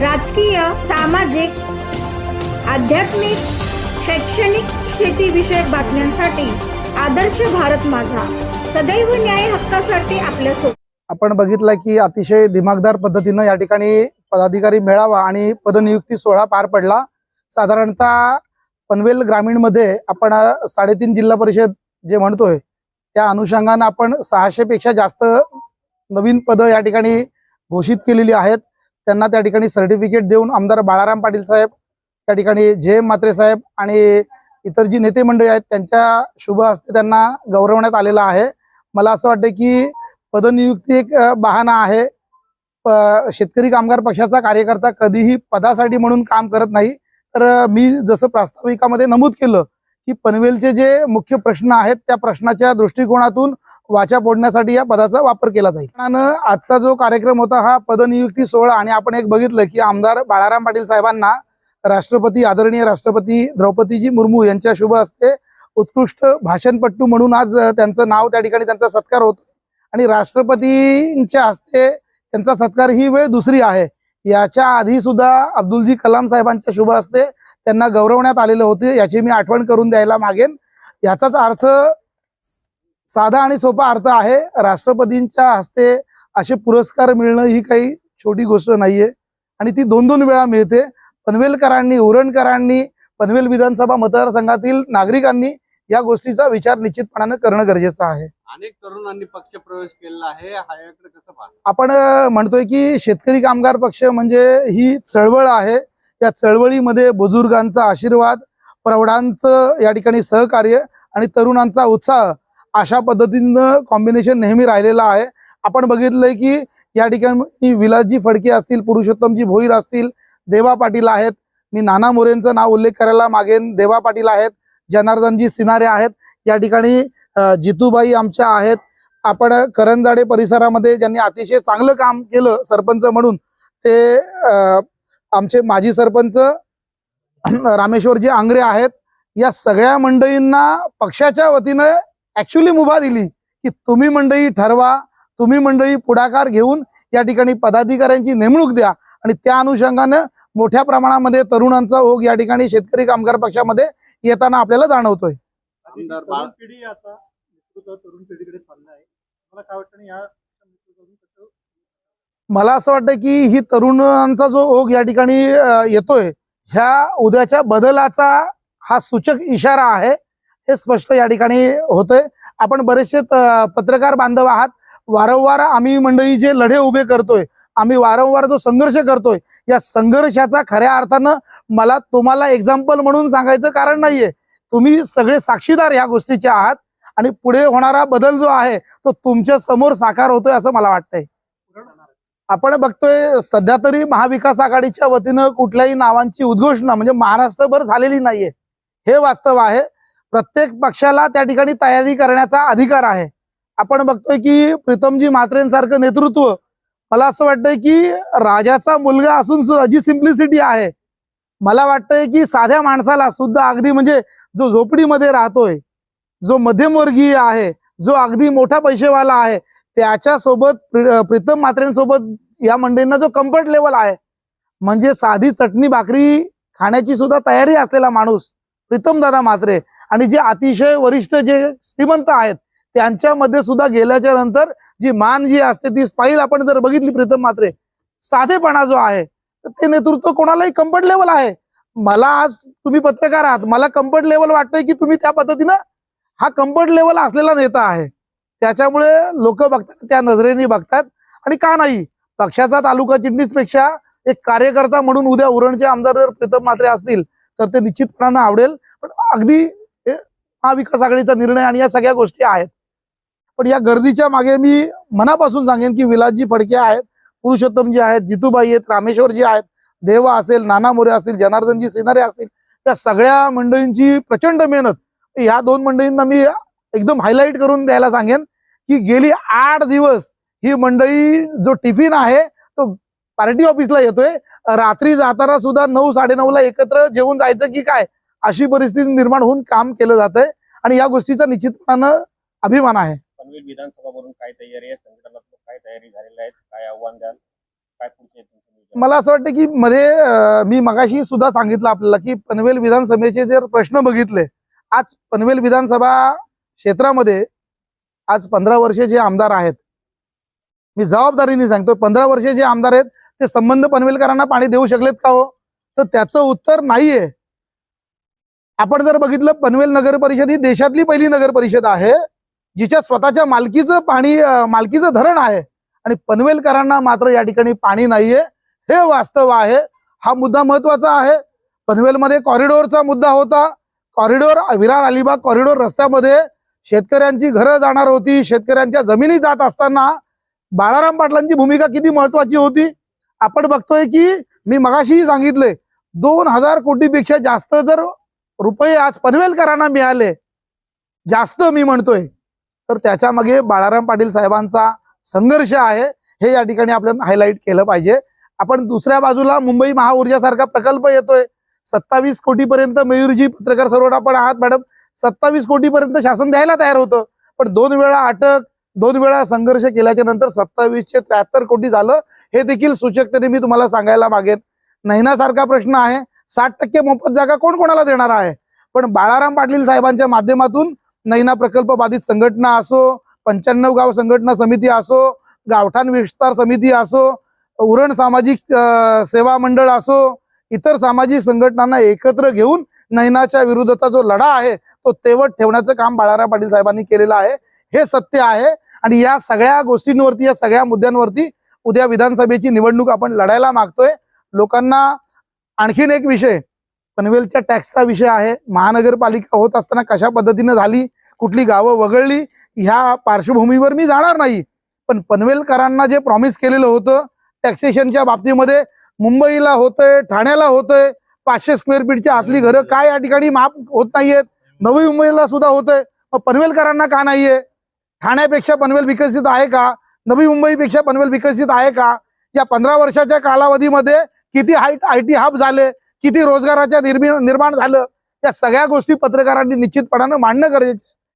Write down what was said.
राजकीय सामाजिक आध्यात्मिक शैक्षणिक शेतीविषयक बातम्यांसाठी आदर्श भारत माझा. सदैव न्याय हक्कासाठी आपल्यासोबत आपण बघितलं की अतिशय दिमागदार पद्धतीनं या ठिकाणी पदाधिकारी मेळावा आणि पदनियुक्ती सोहळा पार पडला. साधारणतः पनवेल ग्रामीणमध्ये आपण साडेतीन जिल्हा परिषद जे म्हणतोय त्या अनुषंगानं आपण सहाशे पेक्षा जास्त नवीन पदं या ठिकाणी घोषित केलेली आहेत. त्यांना त्या ठिकाणी सर्टिफिकेट देऊन आमदार बाळाराम पाटील साहेब त्या ठिकाणी जे एम साहेब आणि इतर जी नेते मंडळी आहेत त्यांच्या शुभ हस्ते त्यांना गौरवण्यात आलेला आहे. मला असं वाटतं की पदनियुक्ती एक बहाना आहे. शेतकरी कामगार पक्षाचा कार्यकर्ता कधीही पदासाठी म्हणून काम करत नाही. तर मी जसं प्रास्ताविकामध्ये नमूद केलं की पनवेलचे जे मुख्य प्रश्न आहेत त्या प्रश्नाच्या दृष्टिकोनातून वाचा फोडण्यासाठी या पदाचा वापर केला जाईल. आणि आजचा जो कार्यक्रम होता हा पदनियुक्ती सोहळा आणि आपण एक बघितलं की आमदार बाळाराम पाटील साहेबांना राष्ट्रपती आदरणीय राष्ट्रपती द्रौपदीजी मुर्मू यांच्या शुभ हस्ते उत्कृष्ट भाषणपट्टू म्हणून आज त्यांचं नाव त्या ठिकाणी त्यांचा सत्कार होतो आणि राष्ट्रपतींच्या हस्ते त्यांचा सत्कार ही वेळ दुसरी आहे. याच्या आधी सुद्धा अब्दुलजी कलाम साहेबांच्या शुभ हस्ते त्यांना गौरवण्यात आलेले होते याची मी आठवण करून द्यायला मागेन. याचाच अर्थ साधा आणि सोपा अर्थ आहे राष्ट्रपतींच्या हस्ते असे पुरस्कार मिळणं ही काही छोटी गोष्ट नाहीये. आणि ती दोन दोन वेळा मिळते. पनवेलकरांनी उरणकरांनी पनवेल विधानसभा मतदारसंघातील नागरिकांनी या गोष्टीचा विचार निश्चितपणानं करणं गरजेचं आहे. अनेक तरुणांनी पक्ष प्रवेश केलेला आहे. आपण म्हणतोय की शेतकरी कामगार पक्ष म्हणजे ही चळवळ आहे. या चळवळीमध्ये बुजुर्गांचा आशीर्वाद प्रौढांचं या ठिकाणी सहकार्य आणि तरुणांचा उत्साह अशा पद्धतीनं कॉम्बिनेशन नेहमी राहिलेलं आहे. आपण बघितलंय की या ठिकाणी विलासजी फडके असतील पुरुषोत्तमजी भोईर असतील देवा पाटील आहेत. मी नाना मोरेंचं नाव उल्लेख करायला मागेन. देवा पाटील आहेत जनार्दनजी सिनारे आहेत. या ठिकाणी जितूबाई आमच्या आहेत. आपण करंजाडे परिसरामध्ये ज्यांनी अतिशय चांगलं काम केलं सरपंच म्हणून ते अ, आमचे माजी सरपंच रामेश्वरजी आंग्रे आहेत. या सगळ्या मंडळींना पक्षाच्या वतीनं ऍक्च्युली मुभा दिली की तुम्ही मंडळी ठरवा तुम्ही मंडळी पुढाकार घेऊन या ठिकाणी पदाधिकाऱ्यांची नेमणूक द्या आणि त्या अनुषंगानं मोठ्या प्रमाणामध्ये तरुणांचा ओघ या ठिकाणी शेतकरी कामगार पक्षामध्ये येताना आपल्याला जाणवतोय. तरुण पिढीकडे चाललं आहे. मला काय वाटतं आणि या नेतृत्वातून कसं मला असं वाटतं की ही तरुणांचा जो ओघ या ठिकाणी येतोय ह्या उद्याच्या बदलाचा हा सूचक इशारा आहे हे स्पष्ट या ठिकाणी होतंय. आपण बरेचसे पत्रकार बांधव आहात. वारंवार आम्ही मंडळी जे लढे उभे करतोय आम्ही वारंवार जो संघर्ष करतोय या संघर्षाचा खऱ्या अर्थानं मला तुम्हाला एक्झाम्पल म्हणून सांगायचं कारण नाहीये. तुम्ही सगळे साक्षीदार ह्या गोष्टीचे आहात आणि पुढे होणारा बदल जो आहे तो तुमच्यासमोर साकार होतोय असं मला वाटतंय. आपण बघतोय सध्या तरी महाविकास आघाडीच्या वतीनं कुठल्याही नावांची उद्घोषणा म्हणजे महाराष्ट्रभर झालेली नाहीये. हे वास्तव आहे. प्रत्येक पक्षाला त्या ठिकाणी तयारी करण्याचा अधिकार आहे. आपण बघतोय की प्रीतमजी म्हात्रेंसारखं नेतृत्व मला असं वाटतंय की राजाचा मुलगा असून सुद्धा जी सिम्प्लिसिटी आहे मला वाटतंय की साध्या माणसाला सुद्धा अगदी म्हणजे जो झोपडीमध्ये राहतोय जो मध्यमवर्गीय आहे जो अगदी मोठा पैसेवाला आहे त्याच्यासोबत प्रीतम मात्रेंसोबत या मंडळींना जो कम्फर्ट लेवल आहे म्हणजे साधी चटणी भाकरी खाण्याची सुद्धा तयारी असलेला माणूस प्रीतम दादा मात्रे आणि जे अतिशय वरिष्ठ जे श्रीमंत आहेत त्यांच्यामध्ये सुद्धा गेल्याच्यानंतर जी मान जी असते ती स्पाईल आपण जर बघितली प्रीतम मात्रे साधेपणा जो आहे तर ते नेतृत्व कोणालाही कम्फर्ट लेवल आहे. मला आज तुम्ही पत्रकार आहात मला कम्फर्ट लेवल वाटतंय की तुम्ही त्या पद्धतीनं हा कम्फर्ट लेवल असलेला नेता आहे. त्याच्यामुळे लोक बघतात त्या नजरेने बघतात आणि का नाही? पक्षाचा तालुका चिटणीसपेक्षा एक कार्यकर्ता म्हणून उद्या उरणचे आमदार जर प्रीतम मात्रे असतील तर ते निश्चितपणानं आवडेल. पण अगदी महाविकास आघाडीचा निर्णय आणि या सगळ्या गोष्टी आहेत. पण या गर्दीच्या मागे मी मनापासून सांगेन की विलासजी फडके आहेत पुरुषोत्तमजी आहेत जितूबाई आहेत रामेश्वरजी आहेत देवा असेल नाना मोरे असतील जनार्दनजी सिनारे असतील त्या सगळ्या मंडळींची प्रचंड मेहनत. या दोन मंडळींना मी एकदम हायलाईट करून द्यायला सांगेन की गेली आठ दिवस ही मंडळी जो टिफिन आहे तो पार्टी ऑफिसला येतोय. रात्री जाताना सुद्धा नऊ साडेनऊ ला एकत्र जेवून जायचं की काय? अशी परिस्थिती निर्माण होऊन काम केलं जात आहे आणि या गोष्टीचा निश्चितपणानं अभिमान आहे. पनवेल विधानसभा वरून काय तयारी आहे? संघटनात्मक काय तयारी झालेल्या आहेत काय आव्हान द्याल? काय पुढचे तुमचे नियोजन मला असं वाटतं की मध्ये मी मगाशी सुद्धा सांगितलं आपल्याला की पनवेल विधानसभेचे जर प्रश्न बघितले आज पनवेल विधानसभा क्षेत्रामध्ये आज पंधरा वर्षे जे आमदार आहेत मी जबाबदारीने सांगतो पंधरा वर्षे जे आमदार आहेत ते संबंध पनवेलकरांना पाणी देऊ शकलेत का हो? तर त्याचं उत्तर नाहीये. आपण जर बघितलं पनवेल नगर परिषद ही देशातली पहिली नगर परिषद आहे जिच्या स्वतःच्या मालकीचं पाणी मालकीचं धरण आहे. आणि पनवेलकरांना मात्र या ठिकाणी पाणी नाहीये. हे वास्तव आहे. हा मुद्दा महत्त्वाचा आहे. पनवेलमध्ये कॉरिडोरचा मुद्दा होता. कॉरिडोर विरार अलिबाग कॉरिडोर रस्त्यामध्ये शेतकऱ्यांची घरं जाणार होती शेतकऱ्यांच्या जमिनी जात असताना बाळाराम पाटलांची भूमिका किती महत्वाची होती? आपण बघतोय की मी मगाशीही सांगितले दोन हजार कोटीपेक्षा जास्त जर रुपये आज पनवेलकरांना मिळाले जास्त मी म्हणतोय तर त्याच्यामागे बाळाराम पाटील साहेबांचा संघर्ष आहे हे या ठिकाणी आपल्याला हायलाईट केलं पाहिजे. आपण दुसऱ्या बाजूला मुंबई महाऊर्जासारखा प्रकल्प येतोय सत्तावीस कोटीपर्यंत मयूरजी पत्रकार सरोवर आपण आहात मॅडम सत्तावीस कोटीपर्यंत शासन द्यायला तयार होतं. पण दोन वेळा अटक दोन वेळा संघर्ष केल्याच्यानंतर सत्तावीसशे त्र्याहत्तर कोटी झालं हे देखील सूचकतेने मी तुम्हाला सांगायला मागेन. नैनासारखा प्रश्न आहे साठ टक्के मोफत जागा कोण कोणाला देणार आहे? पण बाळाराम पाटील साहेबांच्या माध्यमातून नैना प्रकल्प बाधित संघटना असो पंच्याण्णव गाव संघटना समिती असो गावठाण विस्तार समिती असो उरण सामाजिक सेवा मंडळ असो इतर सामाजिक संघटनांना एकत्र घेऊन नैनाच्या विरुद्धचा जो लढा आहे तो तेवट ठेवण्याचं काम बाळाराम पाटील साहेबांनी केलेलं आहे. हे सत्य आहे आणि या सगळ्या गोष्टींवरती या सगळ्या मुद्द्यांवरती उद्या विधानसभेची निवडणूक आपण लढायला मागतोय. लोकांना आणखीन एक विषय पनवेलच्या टॅक्सचा विषय आहे. महानगरपालिका होत असताना कशा पद्धतीनं झाली कुठली गावं वगळली ह्या पार्श्वभूमीवर मी जाणार नाही. पण पनवेलकरांना जे प्रॉमिस केलेलं होतं टॅक्सेशनच्या बाबतीमध्ये मुंबईला होतंय ठाण्याला होतंय पाचशे स्क्वेअर फीटच्या आतली घरं काय या ठिकाणी माफ होत नाहीयेत? नवी मुंबईला सुद्धा होतंय मग पनवेलकरांना का नाहीये? ठाण्यापेक्षा पनवेल विकसित आहे का? नवी मुंबईपेक्षा पनवेल विकसित आहे का? या पंधरा वर्षाच्या कालावधीमध्ये किती हाय आय टी हब झाले? किती रोजगाराच्या निर्मि निर्माण झालं? या सगळ्या गोष्टी पत्रकारांनी निश्चितपणानं मांडणं गरजेचं आहे.